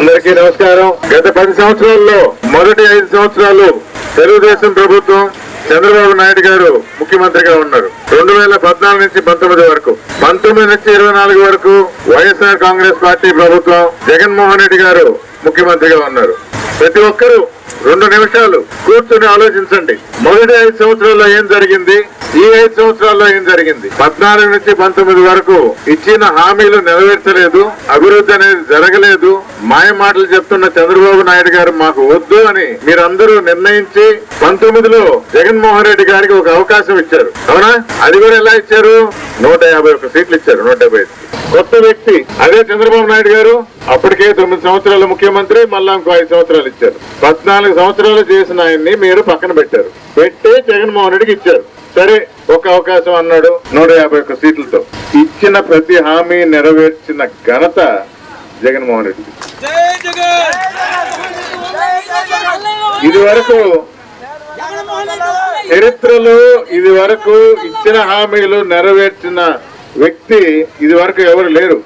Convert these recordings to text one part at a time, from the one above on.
అందరికీ నమస్కారం. గత పది సంవత్సరాల్లో మొదటి ఐదు సంవత్సరాలు తెలుగుదేశం ప్రభుత్వం చంద్రబాబు నాయుడు గారు ముఖ్యమంత్రిగా ఉన్నారు. రెండు వేల పద్నాలుగు నుంచి పంతొమ్మిది వరకు. పంతొమ్మిది నుంచి ఇరవై నాలుగు వరకు వైఎస్ఆర్ కాంగ్రెస్ పార్టీ ప్రభుత్వం జగన్మోహన్ రెడ్డి గారు ముఖ్యమంత్రిగా ఉన్నారు. ప్రతి ఒక్కరూ రెండు నిమిషాలు కూర్చొని ఆలోచించండి. మొదటి ఐదు సంవత్సరాల్లో ఏం జరిగింది? ఈ ఐదు సంవత్సరాల్లో ఏం జరిగింది? పద్నాలుగు నుంచి పంతొమ్మిది వరకు ఇచ్చిన హామీలు నెరవేర్చలేదు అభివృద్ధి అనేది జరగలేదు. మాయ మాటలు చెప్తున్న చంద్రబాబు నాయుడు గారు మాకు వద్దు అని మీరందరూ నిర్ణయించి పంతొమ్మిదిలో జగన్మోహన్ రెడ్డి గారికి ఒక అవకాశం ఇచ్చారు. అవునా? అది కూడా ఎలా ఇచ్చారు? నూట యాభై ఒక్క సీట్లు ఇచ్చారు నూట డెబ్బై కొత్త వ్యక్తి అదే చంద్రబాబు నాయుడు గారు. అప్పటికే తొమ్మిది సంవత్సరాల ముఖ్యమంత్రి మళ్ళా ఇంకో ఐదు సంవత్సరాలు ఇచ్చారు. పద్నాలుగు సంవత్సరాలు చేసిన ఆయన్ని మీరు పక్కన పెట్టారు. పెట్టి జగన్మోహన్ రెడ్డికి ఇచ్చారు. సరే ఒక అవకాశం అన్నాడు నూట యాభై ఒక్క సీట్లతో. ఇచ్చిన ప్రతి హామీ నెరవేర్చిన ఘనత జగన్మోహన్ రెడ్డి ఇది వరకు చరిత్రలో ఇది వరకు ఇచ్చిన హామీలు నెరవేర్చిన వ్యక్తి ఇది వరకు ఎవరు లేరు.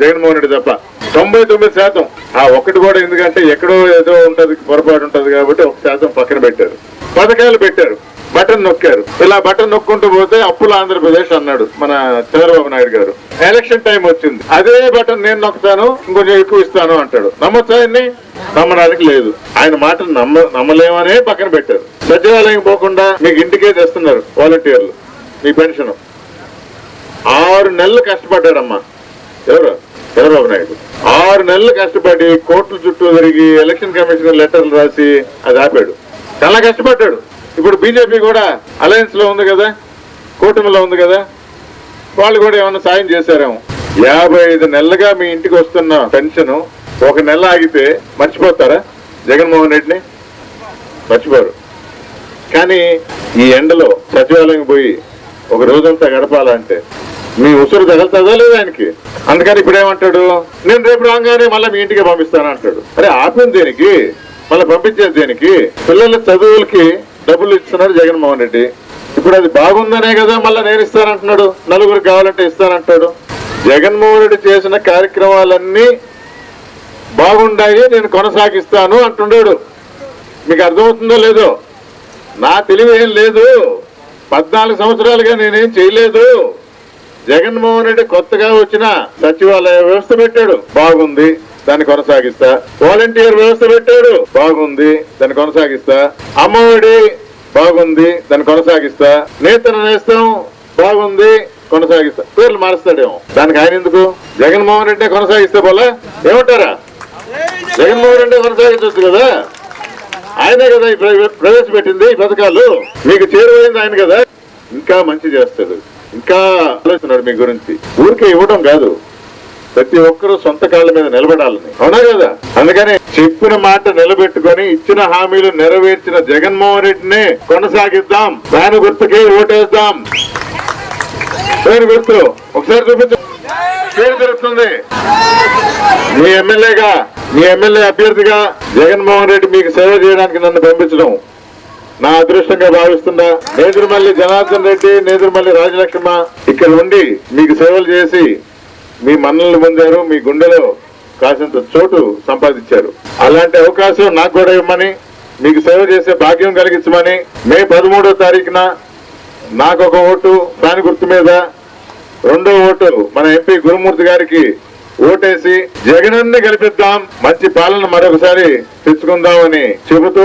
జగన్మోహన్ రెడ్డి తప్ప. తొంభై తొమ్మిది శాతం. ఆ ఒకటి కూడా ఎందుకంటే ఎక్కడో ఏదో ఉంటది పొరపాటు ఉంటది కాబట్టి ఒక శాతం పక్కన పెట్టారు. పథకాలు పెట్టారు. బటన్ నొక్కారు. ఇలా బటన్ నొక్కుంటూ పోతే అప్పుల ఆంధ్రప్రదేశ్ అన్నాడు మన చంద్రబాబు నాయుడు గారు. ఎలక్షన్ టైం వచ్చింది. అదే బటన్ నేను నొక్కుతాను ఇంకొంచెం ఎక్కువ ఇస్తాను అంటాడు. నమ్మొచ్చాయన్ని నమ్మడానికి లేదు. ఆయన మాట నమ్మ నమ్మలేమనే పక్కన పెట్టారు. సచివాలయం పోకుండా మీకు ఇంటికే తెస్తున్నారు వాలంటీర్లు. మీ పెన్షన్. ఆరు నెలలు కష్టపడ్డాడమ్మా. ఎవరు? చంద్రబాబు నాయుడు. ఆరు నెలలు కష్టపడి కోర్టుల చుట్టూ తిరిగి ఎలక్షన్ కమిషన్ లెటర్లు రాసి అది ఆపాడు. చాలా కష్టపడ్డాడు. ఇప్పుడు బీజేపీ కూడా అలయన్స్లో ఉంది కదా కూటమిలో ఉంది కదా వాళ్ళు కూడా ఏమైనా సాయం చేశారేమో. యాభై ఐదు నెలలుగా మీ ఇంటికి వస్తున్న పెన్షన్ ఒక నెల ఆగితే మర్చిపోతారా? జగన్మోహన్ రెడ్డిని? మర్చిపోరు. కానీ ఈ ఎండలో సచివాలయం పోయి ఒక రోజంతా గడపాలంటే మీ ఉసురు తగలుతుందా లేదా ఆయనకి? అందుకని ఇప్పుడు ఏమంటాడు? నేను రేపు రాగానే మళ్ళీ మీ ఇంటికి పంపిస్తాను అంటాడు. అరే ఆపింది దేనికి? మళ్ళీ పంపించేది దేనికి? పిల్లల చదువులకి డబ్బులు ఇస్తున్నారు జగన్మోహన్ రెడ్డి. ఇప్పుడు అది బాగుందనే కదా మళ్ళీ నేను ఇస్తానంటున్నాడు. నలుగురు కావాలంటే ఇస్తానంటాడు. జగన్మోహన్ రెడ్డి చేసిన కార్యక్రమాలన్నీ బాగుండాయి నేను కొనసాగిస్తాను అంటున్నాడు మీకు అర్థమవుతుందో లేదో? నా తెలివి ఏం లేదు. పద్నాలుగు సంవత్సరాలుగా నేనేం చేయలేదు. జగన్మోహన్ రెడ్డి కొత్తగా వచ్చిన సచివాలయ వ్యవస్థ పెట్టాడు. బాగుంది దాన్ని కొనసాగిస్తా. వాలంటీర్ వ్యవస్థ పెట్టాడు. బాగుంది దాన్ని కొనసాగిస్తా. అమ్మఒడి బాగుంది దాన్ని కొనసాగిస్తా. నేతన నేస్తం బాగుంది కొనసాగిస్తా. పేర్లు మారుస్తాడేమో. దానికి ఆయన ఎందుకు? జగన్మోహన్ రెడ్డి కొనసాగిస్తే పోలా? ఏమంటారా? జగన్మోహన్ రెడ్డి కొనసాగించవచ్చు కదా? ఆయనే కదా ఈ ప్రవేశపెట్టింది ఈ పథకాలు. మీకు చేరువైంది ఆయన కదా? ఇంకా మంచి చేస్తాడు. ఇంకా ఆలోచిస్తున్నాడు మీ గురించి. ఊరికే ఇవ్వడం కాదు. ప్రతి ఒక్కరూ సొంత కాళ్ళ మీద నిలబడాలని. అవునా కదా? అందుకని చెప్పిన మాట నిలబెట్టుకొని ఇచ్చిన హామీలు నెరవేర్చిన జగన్మోహన్ రెడ్డిని కొనసాగిద్దాం. దాని గుర్తుకే ఓటేద్దాం. పేరు గుర్తు. ఒకసారి చూపించు. పేరు జరుగుతుంది మీ ఎమ్మెల్యేగా మీ ఎమ్మెల్యే అభ్యర్థిగా జగన్మోహన్ రెడ్డి మీకు సేవ చేయడానికి నన్ను పంపించడం. నా అదృష్టంగా భావిస్తుందా నేదురుమల్లి జనార్దన్ రెడ్డి నేదురుమల్లి రాజలక్ష్మ ఇక్కడ ఉండి మీకు సేవలు చేసి మీ మన్నలు పొందారు మీ గుండెలో కాసింత చోటు సంపాదించారు. అలాంటి అవకాశం నాకు కూడా ఇవ్వమని మీకు సేవ చేసే భాగ్యం కలిగించమని మే పదమూడో తారీఖున నాకు ఒక ఓటు దాని గుర్తు మీద రెండో ఓటు మన ఎంపీ గురుమూర్తి గారికి ఓటేసి జగనన్ని గెలిపిద్దాం మంచి పాలన మరొకసారి తెచ్చుకుందామని చెబుతూ